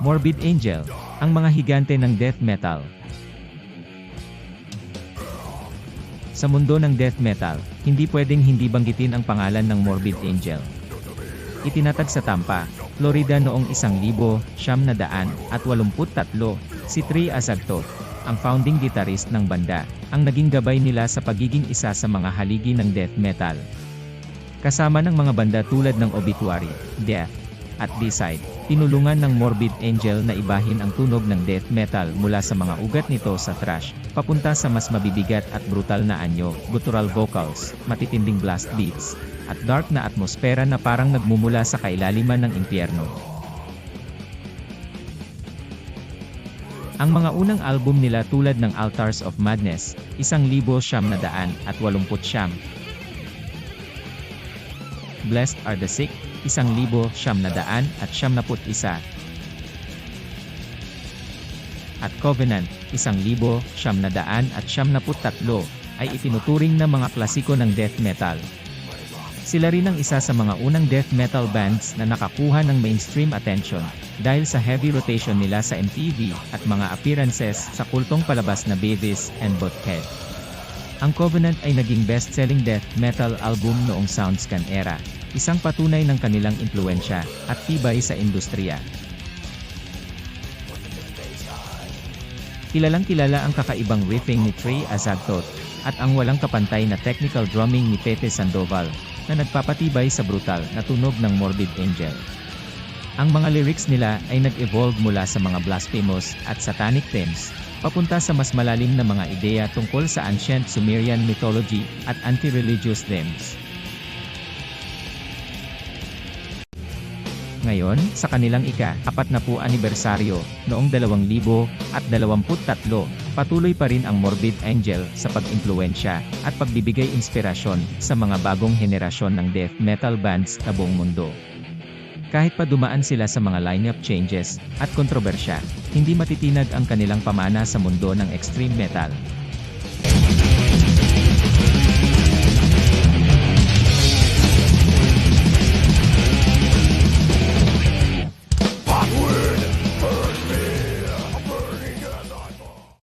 Morbid Angel, ang mga higante ng death metal. Sa mundo ng death metal, hindi pwedeng hindi banggitin ang pangalan ng Morbid Angel. Itinatag sa Tampa, Florida noong 1983, si Trey Azagto, ang founding guitarist ng banda, ang naging gabay nila sa pagiging isa sa mga haligi ng death metal. Kasama ng mga banda tulad ng Obituary, Death, at B-Side, tinulungan ng Morbid Angel na ibahin ang tunog ng death metal mula sa mga ugat nito sa thrash, papunta sa mas mabibigat at brutal na anyo, guttural vocals, matitinding blast beats, at dark na atmosfera na parang nagmumula sa kailaliman ng impyerno. Ang mga unang album nila tulad ng Altars of Madness, isang libo siyam na daan at walumput siyam. Blessed are the sick, isang libo siyam na daan at siyam naput isa. At Covenant, isang libo siyam na daan at siyam naput tatlo, ay itinuturing na mga klasiko ng death metal. Sila rin ang isa sa mga unang death metal bands na nakakuha ng mainstream attention dahil sa heavy rotation nila sa MTV at mga appearances sa kultong palabas na Beavis and Butthead. Ang Covenant ay naging best-selling death metal album noong SoundScan era, isang patunay ng kanilang impluensya at tibay sa industriya. Kilalang kilala ang kakaibang riffing ni Trey Azagtot at ang walang kapantay na technical drumming ni Pepe Sandoval na nagpapatibay sa brutal na tunog ng Morbid Angel. Ang mga lyrics nila ay nag-evolve mula sa mga blasphemous at satanic themes, papunta sa mas malalim na mga ideya tungkol sa ancient Sumerian mythology at anti-religious themes. Ngayon, sa kanilang ika-apat na po anibersaryo, noong 2023, patuloy pa rin ang Morbid Angel sa pag-impluensya at pagbibigay inspirasyon sa mga bagong henerasyon ng death metal bands sa buong mundo. Kahit pa dumaan sila sa mga lineup changes at kontrobersya, hindi matitinag ang kanilang pamana sa mundo ng extreme metal.